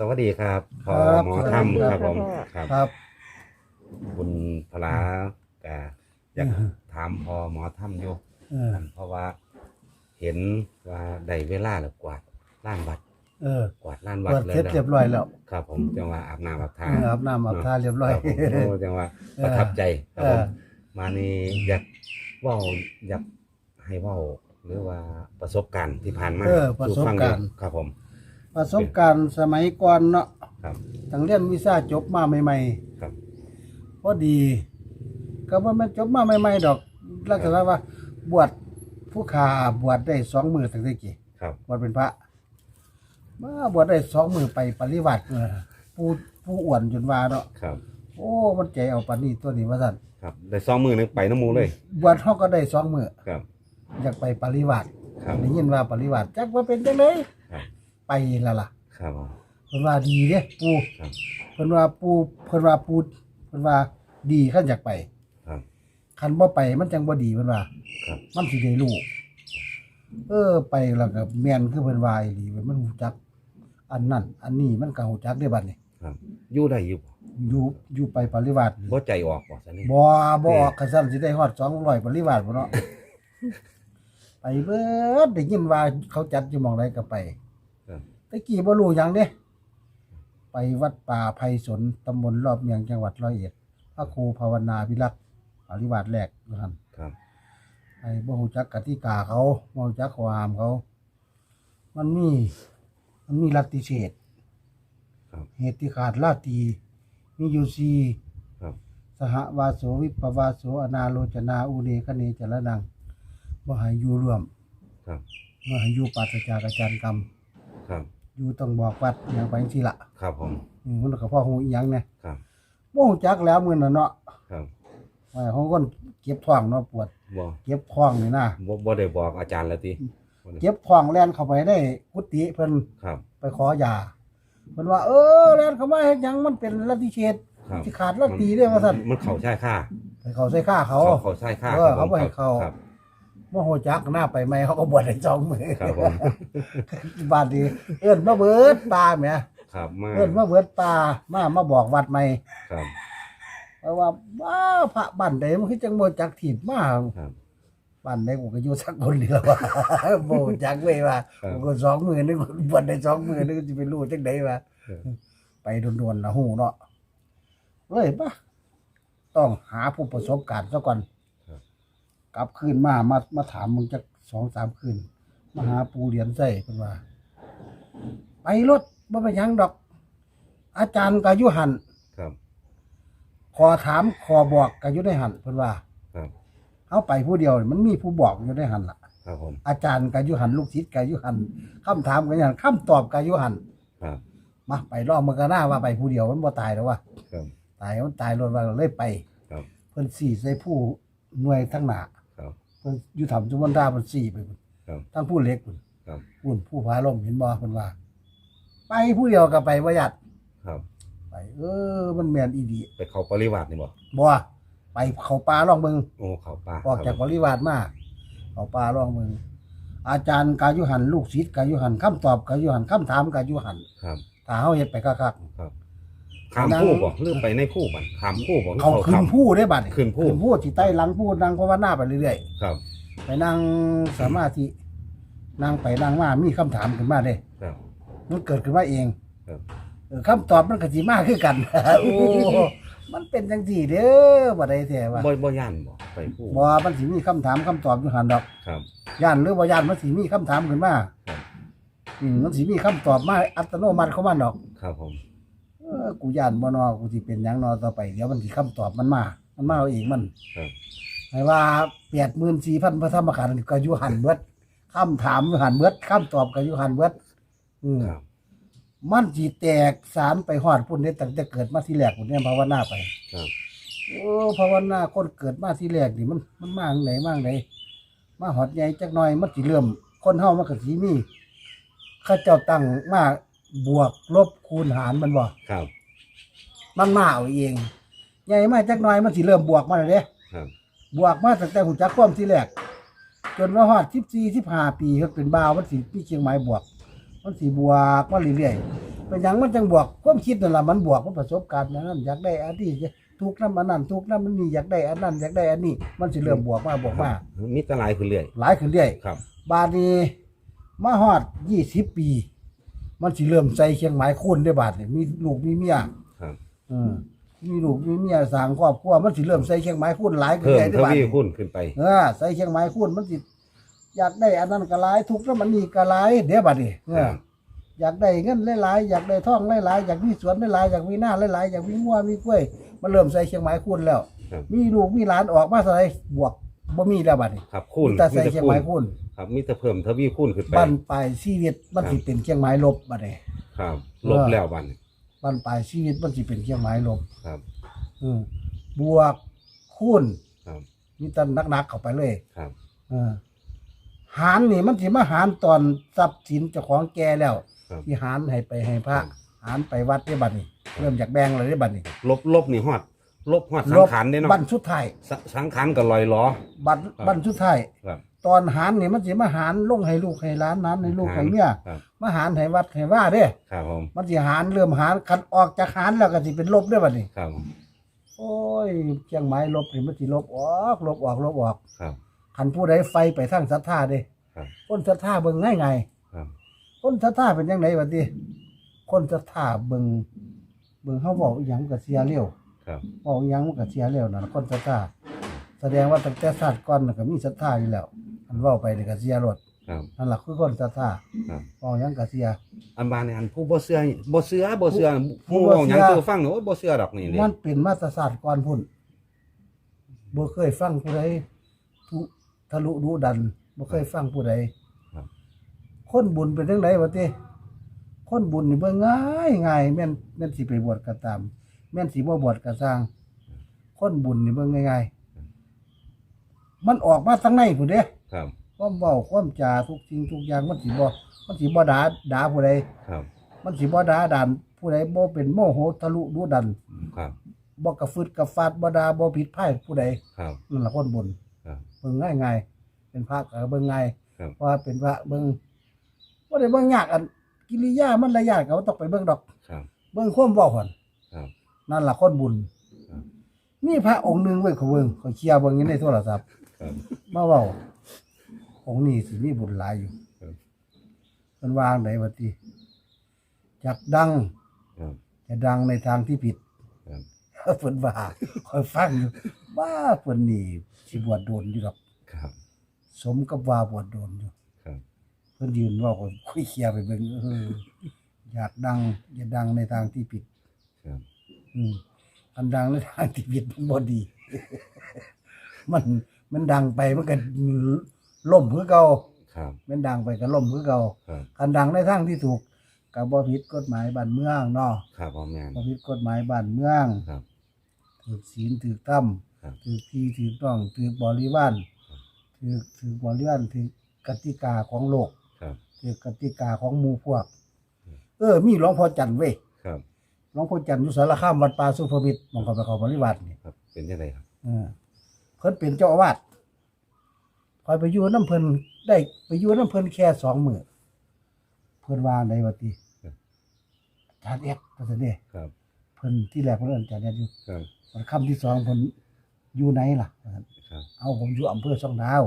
สวัสดีครับพอครับหมอสวัสดีถ้ำคครัรับบผมครับ ครับบุญพลากะอยากถามพอหมอถ้ำอยู่เออ เพราะว่า เห็นว่าได้เวลาแล้วกวาดล้านวัดเออกวาดล้านวัดเปิดเลยเสร็จเรียบร้อยแล้วครับผมจังว่าอาบน้ำอาบเอท่าออาบน้ำอาบท่าเรียบร้อย ครับผมโอ้จังว่าประทับใจครับผมเออ มานี่อยากเว่าอยากให้เว่าหรือว่าประสบการณ์ที่ผ่านมาเออประสบสู่ฟังการณ์ดูครับผม ประสบการณ์สมัยก่อนเนาะครับ ตั้งเรียนวีซ่าจบมาใหม่ครับ ๆพอดี ก็ว่ามันจบมาใหม่ๆดอกลักษณะว่า บวชผู้ขาบวชได้สองมือตั้งแต่กี่ครับ บวชเป็นพระมาบวชได้สองมือไปปริวัติเออผู้ผู้อ้วนจนว่าเนาะครับ โอ้มันใจเอาปานนี้ตัวนี้ว่าสั่นครับ ได้สองมือนึงไปน้ำหมูเลย บวชเขาก็ได้สองมือครับ อยากไปปริวัติครับ ได้ยินว่าปริวัติจักว่าเป็นจังไดครับ ไปและล่ะครับผม เพิ่นว่าดีเด้ปูครับ เพิ่นว่าปูเพิ่นว่าปูเพิ่นว่าดีคันอยากไปครับ คันบ่ไปมันจังบ่ดีเพิ่นว่า ครับ มันสิได้รู้เออ ไปแล้วก็แม่นคือเพิ่นว่าอีหลีเว้ยมันรู้จัก อันนั้นอันนี้มันก็รู้จักได้บัดนี้ครับอยู่ได้อยู่บ่อยู่อยู่ไปปริวัติบ่ใจออกบ่ซะนี่บ่บ่ออกคันซั่นสิได้ฮอด200ปริวัติบ่เนาะ ไปเบิดได้ยินว่าเขาจัดอยู่หม่องใดก็ไปครับ ตะกี้บ่รู้หยังเด้ไปวัดป่าไพศลตำบลรอบเมียงจังหวัดร้อยเอ็ดพระครูภาวนาพิรักษ์ปริวาสแรกนะครับครับไอ้บ่ฮู้จักกติกาเขาบ่ฮู้จักข้อห้ามเขา มันมีมันมีลัทธิเศษครับ เหตุที่ขาดลาตรีมีอยู่สี่ครับ สหวาโสวิปวาโสอนาโลจนาอุเนคเนจรนังบ่ให้อยู่ร่วมครับบ่ให้อยู่ปราศจากอาจารย์กรรม ครับ อยู่ต้องบอกวัดอย่างไปจังซี่ล่ะครับผม อืมมันก็พ่อฮู้อีหยังเนี่ยครับ บ่ฮู้จักแล้วมื้อนั้นเนาะครับว่าของคนเก็บท้องเนาะปวด บ่เก็บท้องนี่นะบ่บ่ได้บอกอาจารย์แล้วติบ่ได้เก็บท้องแล่นเข้าไปได้กุฏิเพิ่นครับ ไปขอยาเพิ่นว่า เออแล่นเข้ามาเฮ็ดหยังมันเป็นลัทธิเชษครับที่ขาดลัทธิเด้ว่าซั่นมันเข้าใช่ค่าไปเขาใส่ค่าเขา เขาเขาใช่ค่าเออครับผมเขาบ่ให้เข้า ครับ บ่ฮู้จักหน้าไปไหมเขาก็บวชได้สองมื้อครับผม บาดนี้เอิ้นมาเบิดตาแหมครับมาเอิ้นมาเบิดตามามาบอกวัดใหม่ครับ เพราะว่าว้าพระบ้านใดมันคือจังบ่จักถีบมาครับ บ้านใดกูก็อยู่สักคนเดียวว่าบ่จักเว้ยว่าครับ กูก็สองมือนึงบวชได้สองมือนึงสิไปรู้จังไดว่าครับไปโดนๆละหูเนาะเอ้ยปะต้องหาผู้ประสบการณ์ซะก่อนครับ กลับคืนมามามาถามมึงจักสองสามคืนมาหาปูเหรียญใส่เพิ่นว่า ไปรถบ่เป็นหยังดอก อาจารย์ก็อยู่หันครับขอถามขอบอกก็อยู่ในหันเพิ่นว่าครับเอาไปผู้เดียวมันมีผู้บอกอยู่ในหันล่ะ ครับผมอาจารย์ก็อยู่หันลูกศิษย์ก็อยู่หันคำถามก็อยู่หันคำตอบก็อยู่หันครับมาไปลองมันก็น่าว่าไปผู้เดียวมันบ่ตายแล้ววะครับ ตายมันตายรถว่าเราเลยไป ครับ เพิ่นสี่ใส่ผู้หน่วยทั้งหนาครับเพิ่นอยู่ถ้ำจุมันดาเพิ่นสี่ไปพุ่นครับทั้งผู้เล็กพุ่นครับพุ่นผู้พาลมเห็นบ่เพิ่นว่า ไปผู้เดียวก็ไปบ่ยัดครับไป เออ มันแม่นอีดีไปเข้าปริวาสนี่บ่บ่ไปเขาป่าลองเบิ่งโอ้เข้าป่าออกจากครับบริวารมาเขาป่าลองเบิ่งอาจารย์กายุหันลูกศิษย์กายุหันคำตอบกายุหันคำถามกายุหันครับถ้าเฮาเฮ็ดไปคักครับ ข้ามผู้บ่หรือไปในผู้บ่ข้ามผู้บ่หรือๆเขาขึ้นข้ามผู้ได้บัดนี้ขึ้นผู้ขึ้นผู้สิใต้หลังผู้นั่งภาวนาไปเรื่อยๆครับ ไปนั่งสมาธินั่งไปนั่งมามีคำถามขึ้นมาเด้ครับมันเกิดขึ้นมาเองครับเออคำตอบมันก็สิมาคือกันโอ้มันเป็นจังซี่เด้อบ่ได้แท้ว่าบ่บ่ย่านบ่ไปผู้บ่มันสิมีคำถามคำตอบอยู่หันดอกครับย่านหรือบ่ย่านมันสิมีคำถามขึ้นมาครับอืมมันสิมีคำตอบมาอัตโนมัติเข้ามาดอก ครับผม เออกูย่านบ่นอกูสิเป็นหยังนอต่อไปเดี๋ยวมันสิคำตอบมันมา มันมาเอาเองมันครับให้ว่า84,000พระธรรมขันธ์ก็อยู่หันเบิดคำถามอยู่หันเบิดคำตอบก็อยู่หันเบิดอืม ครับมันจีแตกสารไปหอดพุ่นเนี่ยตั้งแต่เกิดมาที่แรกพุ่นเนี่ยภาวนาไปครับ โอ้ภาวนาคนเกิดมาที่แรกนี่มันมันมาจั่งไหนมาจั่งไหนมาหอดใหญ่จักหน่อยมันสิเริ่ม คนเฮามันก็สิมีเข้าเจ้าตั้งมา บวกลบคูณหารมันบ่ครับ มันมาเอาเองใหญ่มาจักหน่อยมันสิเริ่มบวกมาแล้วเด้ครับ บวกมาตั้งแต่หูจักความที่แรกจนว่าฮอด14 15ปีครับเป็นบ่าวมันสิมีเชียงใหม่บวก มันสิบวกมาเรื่อยๆเป็นหยังมันจังบวกความคิดนั่นล่ะมันบวกมันประสบการณ์นั้นอยากได้อันนี้ทุกน้ำอันนั้นทุกน้ำมันนี่อยากได้อันนั้นอยากได้อันนี้ มันสิเริ่มบวกมาบวกมามีแตหลายขึ้นเรื่อยหลายขึ้นเรื่อยครับ บาดนี้มาฮอดยี่สิบปี มันสิเริ่มใส่เชียงหมายคูณได้บาดนี่มีลูกมีเมียครับเออมีลูกมีเมียสร้างครอบครัวมันสิเริ่มใส่เชียงหมายคูณหลายขึ้นเพิ่มเรื่อยทได้บาดวีนี่คูณขึ้นไปเออใส่เชียงหมายคูณมันสิอยากได้อันนั้นก็หลายทุกน้ำมันนี่ก็หลายเดี๋ยวบาดนี้เอครัอบอยากได้เงินหลายๆอยากได้ทองหลายๆอยากมีสวนหลายๆอยากมีหน้าหลายๆอยากมีงัวมีกล้วย มันเริ่มใส่เชียงหมายคูณแล้ว ครับ มีลูกมีหลานออกมาเท่าไหร่บวก บ่มีแล้วบัดนี้ครับคูณมีแต่ใส่เชียงหมายคูณครับมีแต่เพิ่มทวีคูณขึ้นไปบ้านปลายชีวิตมันสิเป็นเชียงหมายลบบัดนี้ครับ ลบแล้วบัดนบ้านปลายชีวิตมันสิเป็นเชียงหมายลบครับ อืมบวกคูณครับมีแต่นักๆเข้าไปเลย ครับเออหารนี่มันสิมาหารตอนทรัพย์สินเจ้าของแกแล้วครับ ที่หารให้ไปให้พระ หารไปวัดได้บัดนี้ เริ่มจากแบ่งเลยได้บัดนี้ ลบลบนี่ฮอด ลบฮอดสังขารได้เนาะบันสุดท้ายสสังขารก็ลอยล้อ บันครับบันสุดท้ายครับ ตอนหารนี่มันสิมาหารลงให้ลูกให้หลานนั้นให้ลูกให้เมียครับมาหารให้วัดให้ว่าเด้ ครับผมมันสิหารเริ่มหารคันออกจากหารแล้วก็สิเป็นลบได้บัดนี้ ครับผมโอ้ยเชียงไม้ลบนี่มันสิลบออกลบออกลบออกครับ คันผู้ใดไฟไปทางศรัทธาเด้ครับ คนศรัทธาเบิ่งง่ายไงครับคนศรัทธาเป็นจังไดบัดนี้คนศรัทธาเบิ่งเบิ่งเฮาเว้าอีหยังก็เสียเร็ว ครับเว้าอีหยังมันก็เสียเร็วนั่นคนศรัทธาแสดงว่าตั้งแต่ชาติก่อนน่ะก็มีศรัทธาอยู่แล้วอันเว้าไปนี่ก็เสียรถครับนั่นล่ะคือคนศรัทธาครับเว้าหยังก็เสีย อันบานนี่อันผู้บ่เชื่อบ่เชื่อบ่เชื่อผู้ผู้บ่เว้าหยังเชื่อ ตัวฟังเนาะบ่เชื่อดอกนี่เลยมันเป็นมาตรศาสตร์ก่อนพุ่นบ่เคยฟังผู้ใดทุทะลุดุดันบ่เคยฟังผู้ใดครับ คนบุญเป็นจังไดวะติคนบุญนี่เบิ่งง่ายง่ายแม่นแม่นสิไปบวชก็ตาม แม่นสิบ่บวชก็สร้าง คนบุญนี่เบิ่งง่ายๆมันออกมาทั้งในพุ่นเด้ครับ ความเว้าความจาทุกสิ่งทุกอย่างมันสิบ่มันสิบ่ด่าด่าผู้ใดครับ มันสิบ่ด่าด่านผู้ใดบ่เป็นโมโหทะลุดุดันครับ บ่กระฟึดกระฟาดบ่ด่าบ่ผิดพลาดผู้ใดครับ นั่นล่ะคนบุญครับ เบิ่งง่ายง่ายๆเป็นพระก็เบิ่งง่ายครับว่าเป็นพระเบิ่งบ่ได้เบิ่งยากอันกิริยามันละยากก็บ่ต้องไปเบิ่งดอก ครับ เบิ่งความเว้าหั่นครับ นั่นล่ะคนบุญครับมีพระองค์หนึงเว้ยเขาเบิ่งเขาเคลียร์เบิ่งอยู่ในโทรศัพท์ครับมาเว้าองค์นี้สิมีบุญหลายอยู่ครับเพิ่นวางได้ว่าติจักดัง ครับ จะดังในทางที่ผิดครับ เพิ่นว่าคอยฟังอยู่ว่าเพิ่นนี่สิบวชโดนอยู่ดอกครับสมกับว่าบวชโดนอยู่ครับเพิ่นยืนเว่าก็คุยเคลียร์ไปเบิ่งเอออยากดังอย่าดังในทางที่ผิด ครับ อืมอันดังในทางที่ผิดมันบ่ดี มันมันดังไปมันก็ล่มคือเก่าครับ มันดังไปก็ล่มคือเก่าครับอันดังในทางที่ถูกก็บ่ผิดกฎหมายบ้านเมืองเนาะครับผมแม่น บ่ผิดกฎหมายบ้านเมืองครับถือศีลถือธรรมครับถือที่ถือต้องถือบริวารถือถือบริวารถือกติกาของโลก ครับถือกติกาของหมู่พวก เออ มีหลวงพ่อจันทร์เว้ยครับ หลวงพ่อจันทร์อยู่สารคามวัดป่าสุภมิตรมองเข้าไปเขาบริวารนี่ครับ เป็นยังไงครับเออเพิ่นเป็นเจ้าอาวาสคอยไปอยู่น้ำเพิ่นได้ไปอยู่น้ำเพิ่นแค่สองมื้อเพิ่นว่าในวัติจานเอ็ดก็สิเด้ครับเพิ่นที่แรกเพิ่นเอิ้นจานเอ็ดอยู่ครับวันค่ำที่สองเพิ่นอยู่ไหนล่ะ ครับ เอาผมอยู่อำเภอช่องดาว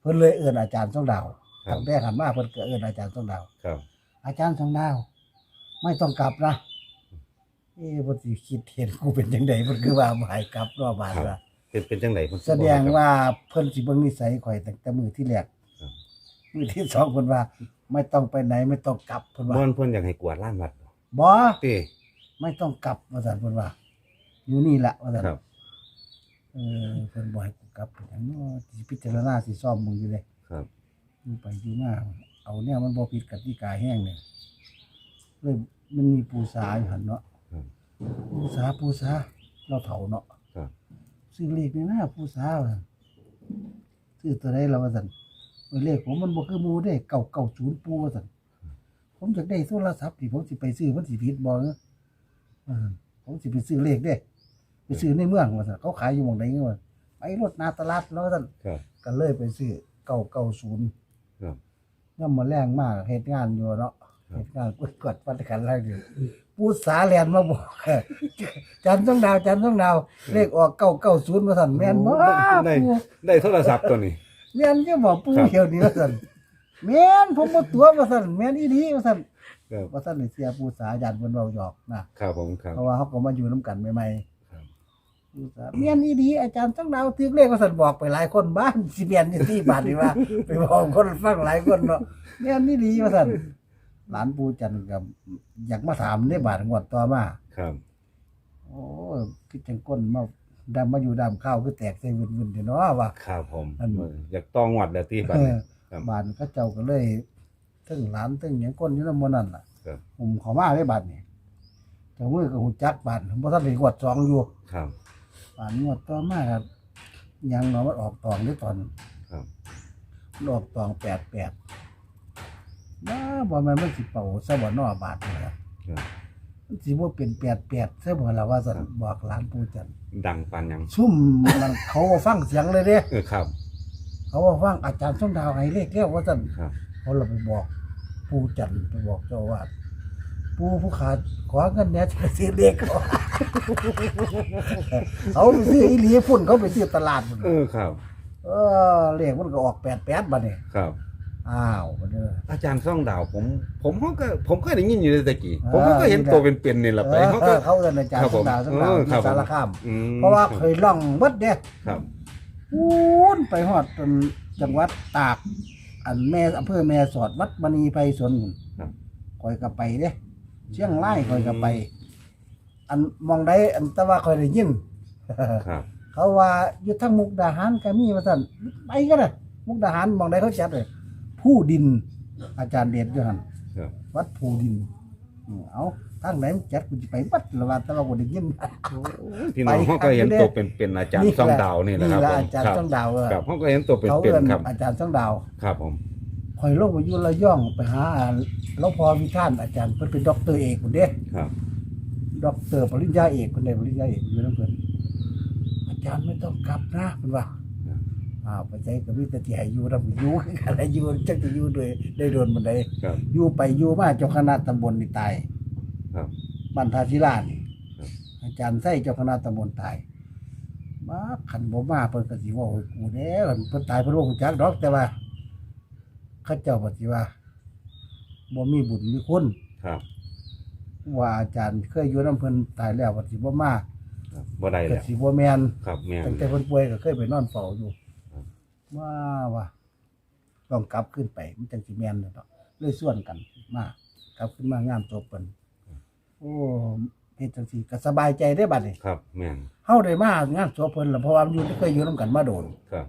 เพิ่นเลยเอิ้นอาจารย์ช่องดาวครับ ตั้งแต่หันมาเพิ่นก็เอิ้นอาจารย์ช่องดาว ครับ อาจารย์ช่องดาว ไม่ต้องกลับนะ เอ๊ะบ่สิคิดเห็นกูเป็นจังไดเพิ่นคือว่าบ่ให้กลับรอบบาดว่าเป็นเป็นจังไดผมแสดงว่าเพิ่นสิเบิ่งนิสัยข่อยตั้งแต่มื้อที่แรกครับมื้อที่สองเพิ่นว่า ไม่ต้องไปไหนไม่ต้องกลับเพิ่นว่าบ่นเพิ่นอยากให้กวาดลานวัดบ่บ่เต้ไม่ต้องกลับว่าซั่นเพิ่นว่า อยู่นี่แหละว่าซั่นครับเออเพิ่นบ่ให้กูกลับเป็นหยังเนาะสิพิจารณาสิซ่อมมึงอยู่เด้ครับอยู่ไปอยู่มาเอาเนี่ยมันบ่ผิดกติกาแห้งเนี่ยเลยมันมีปูสาอยู่หันเนาะครับ ปูสาปูสาเราเฒ่าเนาะครับ ซื้อเลขนี่นะปูสาว่าซั่นซื้อตัวใดเราว่าซั่นเออเลขผมมันบ่คือหมู่เด้เก่าเก่าศูนย์ปูว่าซั่นผมอยากได้โทรศัพท์ที่ผมสิไปซื้อมันสิผิดบ่เนอะเออผมสิไปซื้อเลขเด้ ไปซื้อในเมืองว่าซั่นเขาขายอยู่หม่องใดเงี้ยว่าไปรถหนาตลาดแล้วว่าซั่นครับ ก็เลยไปซื้อเก่าเก่าศูนย์ ครับ ย่ำมาแรงมากเหตุงานอยู่เนาะเหตุการณ์กดกดปันกันอะไรอยู่ ปูสาแลนมาบอกจันทร์ต้องดาวจันทร์ต้องดาว เลขออกเก้าเก้าศูนย์มาสั่นแม่นบ่ได้ปูได้โทรศัพท์ตัวนี้แม่นจะบอกปูครับเดียวนี้มาสั่นแม่นผมมาตัวมาสั่นแม่นอีดีมาสั่นครับมาสั่นนี่เสียปูสายันบนเบาหยอกนะครับผมครับเพราะว่าเขาก็มาอยู่น้ำกันใหม่ครับๆปูสาแม่นอีดีอาจารย์ต้องดาวถือเลขมาสั่นบอกไปหลายคนบ้านสิเมียนอยู่ที่บ้านนี่ว่า ไปบอกคนฟังหลายคนเนาะแม่นอีดีมาสั่น หลานปูจันทร์กับอยากมาถามในบาทงวดต่อมาครับ โอ้ยคือจังก้นมาดำมาอยู่ดำข้าวคือแตกใส่วุ่นๆเดี๋ยวเนาะว่า ครับผมอัน อยากต้องวัดแล้วที่บัดเอนี้อครับบ้านเขาเจ้าก็เลยตึงหลานตึงหยังก้นอยู่นำหมนั่นล่ะครับ ผมเขอมาได้บาดนี่เจ้ามือก็หูจักบาดบ่ทันได้กวดสองอยู่ครับ บาดงวดต่อมาครับยังเนาะมันออกตองได้ตอนครับ มันออกตอง88 บ้าบ่แม่นมันสิเป่าซะบ่เนอบาดนี่ล่ะครับ มันสิบ่เป็น88ซะบ่ล่ะว่าซั่นบอกหลานปู่จันทร์ดังปานหยัง ซุ่มมันเขาก็ฟังเสียงเลยเด้ เออครับเขาว่าฟังอาจารย์ส้มดาวให้เลขเรียกว่าสั่นครับเขาเราไปบอกปูจันทร์ไปบอกเจ้าอาวาดปูผู้ขาดขอเงินเนี่ยจะซื้อเลขเขาเขาไปซื้ออีหลีฝุ่นเขาไปซื้อตลาดพุ่นเออครับ เออเลขมันก็ออกแปดแปดบัดนี่ครับ อ้าวบัดเด้อ อาจารย์ซ่องดาวผม ผมเขาก็ผมก็ได้ยินอยู่เลยตะกี้อ่าผมก็เห็นตัวเป็นๆนี่แหละไปเออเขาก็เขาเอินอาจารย์ครับส้ผมมดาวส้มดาวเออครัที่บผม สารคาม อืมเพราะว่าเคยล่องเบิดเด้ครับพูนไปฮอดจนจังหวัดตาก อันแม่อำเภอแม่สอดวัดมณีไพศาลครับคอยก็ไปเด้เชียงรายคอยก็ไป อันมองได้อันแตะว่าคอยได้ยิน ครับ เขาว่าอยู่ทั้งมุกดาหารก็มีว่าซั่นไปก็ได้มุกดาหารมองได้เขาจัดเลย ผู้ดิน อาจารย์เดชอยู่หั่นครับ วัดผู้ดินอืมเอาทางไหนมันจัดกูสิไปวัดละว่าแต่ว่ากูได้ยินพี่น้องเขาก็เห็นตัวเป็นๆอาจารย์ซ่องดาวนี่แหละครับแหละผมอาจารคย์รับต้องดาวเออครับเขาก็เห็นตัวเขาเป็เอิ้นนๆครับอาจารย์ต้องดาวครับผมคอยลงไปอยู่ระยองไปหาอ่าหลวงพ่อวิท่านอาจารย์เพิ่นเป็นด็อกเตอร์เอกพุ่นเด้ครับ ด็อกเตอร์ปริญญาเอกคนใดปริญญาเอกอยู่นํเพิ่นอาจารย์ไม่ต้องกลับนะเพิ่นว่า อ้าวไปใจก็มีแต่ที่ให้อยู่นำอยู่อะไรอยู่จักจะอยู่ด้วยได้โดนบันไดครับ อยู่ไปอยู่มาเจ้าคณะตำบลนี่ตายครับ บ้านทาศิลานี่ครับ อาจารย์ไส้เจ้าคณะตำบลตายมาขันบ่มาเพิ่นก็สิเว่าให้กูแหน่เพิ่นตายเพิ่นบ่ฮู้จักดอกแต่ว่าเขาเจ้าก็สิว่าบ่มีบุญมีคุณ ครับว่าอาจารย์เคยอยู่นํเพิ่นตายแล้วก็สิบ่มาครับบ่ได้ก็แล้วสิบ่แม่นครับแม่นตั้งแต่เพิ่นป่วยก็เคยไปนอนเฝ้าอยู่ครับ ว่าว่าต้องกลับขึ้นไป มันจังสิแม่นเนาะเลยส่วนกันมากลับขึ้นมางามจบเพิ่นโอ้เฮ็ดจังซี่ก็สบายใจได้บัดนี้ครับแม่นเฮาได้มางานศพเพิ่นล่ะเพราะว่ามันอยู่เคยอยู่นํกันมาโดนครับ